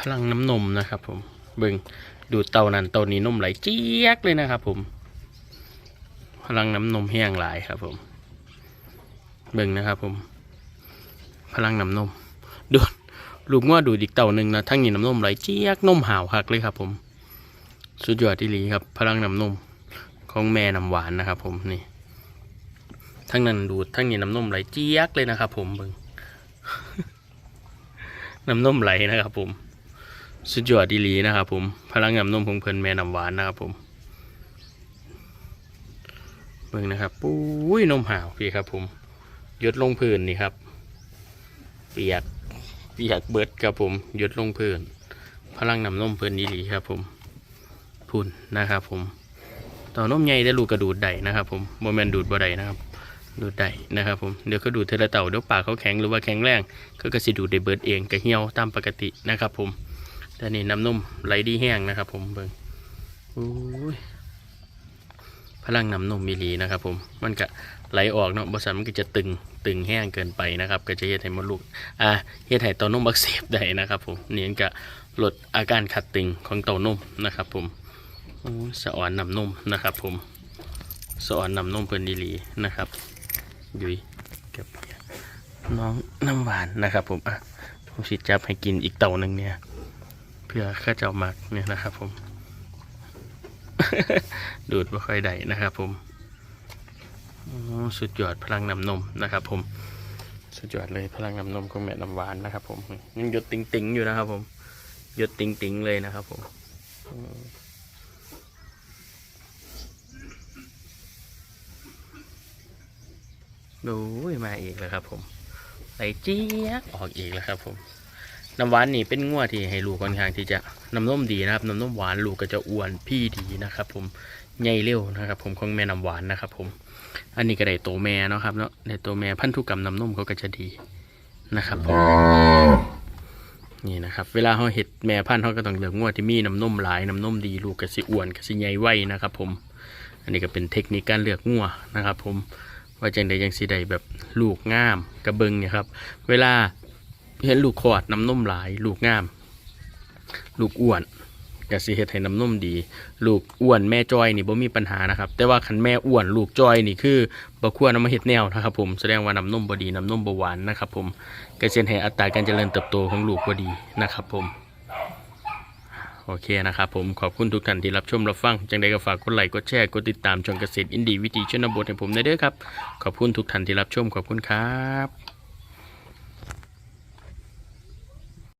พลังน้ำนมนะครับผมเบิ่งดูเตานั้นเตานี้นมไหลเจี๊ยกเลยนะครับผม พลังน้ำนมแห้งหลายครับ ผม เบิ่งนะครับผม พลังน้ำนมดูดลูกง้อดูดอีกเต่าหนึ่งนะทั้งนี้น้ำนมไหลเจี๊ยกนมหาวหักเลยครับ ผม สุดยอดที่ลีครับ พลังน้ำนมของแม่น้ำหวานนะครับ ผมนี่ ทั้งนั้นดูดทั้งนี้น้ำนมไหลเจี๊ยกเลยนะครับ ผมเบิ่งน้ำนมไหลนะครับ ผม สุดยอดดีลีนะครับผม พลังน้ำนมของเพลินแม่น้ำหวานนะครับผม เบิ่งนะครับปุ้ยนมหาวพี่ครับผมหยดลงพื้นนี่ครับ เปียกเปียกเบิดครับผมหยดลงพื้น พลังน้ำนมเพิ่นดีหลีครับผมพุ่นนะครับผมต่อนมใหญ่ได้ลูกกระดูดได้นะครับ ผมโมเมนดูดบ่ได้นะครับ ดูดได้นะครับผมเดี๋ยวเขาดูดเทละเต่าเดี๋ยวปากเขาแข็งหรือว่าแข็งแรงก็กระสิดูดได้เบิดเองกระเหี่ยวตามปกตินะครับผม แต่นี่น้ำนมไหลดีแห้งนะครับ ผมเบิ่งอ้ยพลังน้ำนมมีลีนะครับ ผมมันก็ไหลออกเนาะบริษัทมันก็จะตึงตึงแห้งเกินไปนะครับ ก็จะเฮ็ดให้มดลูกอ่าเฮ็ดให้เต้านมอักเสบได้นะครับผมนี่มันก็ลดอาการขัดตึงของเต้านมนะครับ ผมโอ้สะอ่อนน้ำนมนะครับ ผมสะอ่อนน้ำนมเพิ่นดีลีนะครับยุยกับน้องน้ำหวานนะครับ ผมอะผมสิจับให้กินอีกเต่าหนึ่งเนี่ย เพื่อข้าเจ้ามักเนี่ยนะครับผม ดูดไม่ค่อยได้นะครับผมสุดยอดพลังน้ำนมนะครับ ผม สุดยอดเลยพลังน้ำนมของแม่น้ำหวานนะครับ ผมยังหยดติงติงๆอยู่นะครับ ผมหยดติงติงๆเลยนะครับผมอืมดูมาอีกแล้วครับ ผมไหลเจี๊ยกออกอีกแล้วครับ ผม น้ำหวานนี่เป็นงัวที่ให้ลูกค่อนข้างที่จะน้ำนมดีนะครับน้ำนมหวานลูกก็จะอ้วนพี่ดีนะครับ ผมใหญ่เร็วนะครับ ผมของแม่น้ำหวานนะครับ ผม อันนี้ก็ได้โตแม่เนาะครับเนาะในตัวแม่พันธุกรรมน้ำนมเขาก็จะดีนะครับผมนี่นะครับ เวลาเขาเห็ดแม่พันธุ์เขาก็ต้องเลือกงัวที่มีน้ำนมหลายน้ำนมดีลูกก็สิอ้วนก็สิใหญ่ไวนะครับ ผม อันนี้ก็เป็นเทคนิคการเลือกงัวนะครับ ผมว่าจังใดจังสีใดแบบลูกงามกระเบิงเนี่ยครับ เวลา เห็นลูกขอดน้ำนมหลาย ลูกงาม ลูกอ้วนกสิเฮ็ดให้น้ำนมดี ลูกอ้วนแม่จอยนี่บ่มีปัญหานะครับ แต่ว่าคันแม่อ้วนลูกจอยนี่คือบ่ควรเอามาเฮ็ดแนวนะครับ ผมแสดงว่าน้ำนมบ่ดีน้ำนมบ่หวานนะครับ ผมก็เช่นให้อัตราการเจริญเติบโตของลูกบ่ดีนะครับ ผมโอเคนะครับผมขอบคุณทุกท่านที่รับชมรับฟัง จังใดก็ฝากกดไลค์กดแชร์กดติดตามช่องเกษตรอินดีวิถีชนบทให้ผมได้เด้อครับ ขอบคุณทุกท่านที่รับชมขอบคุณครับ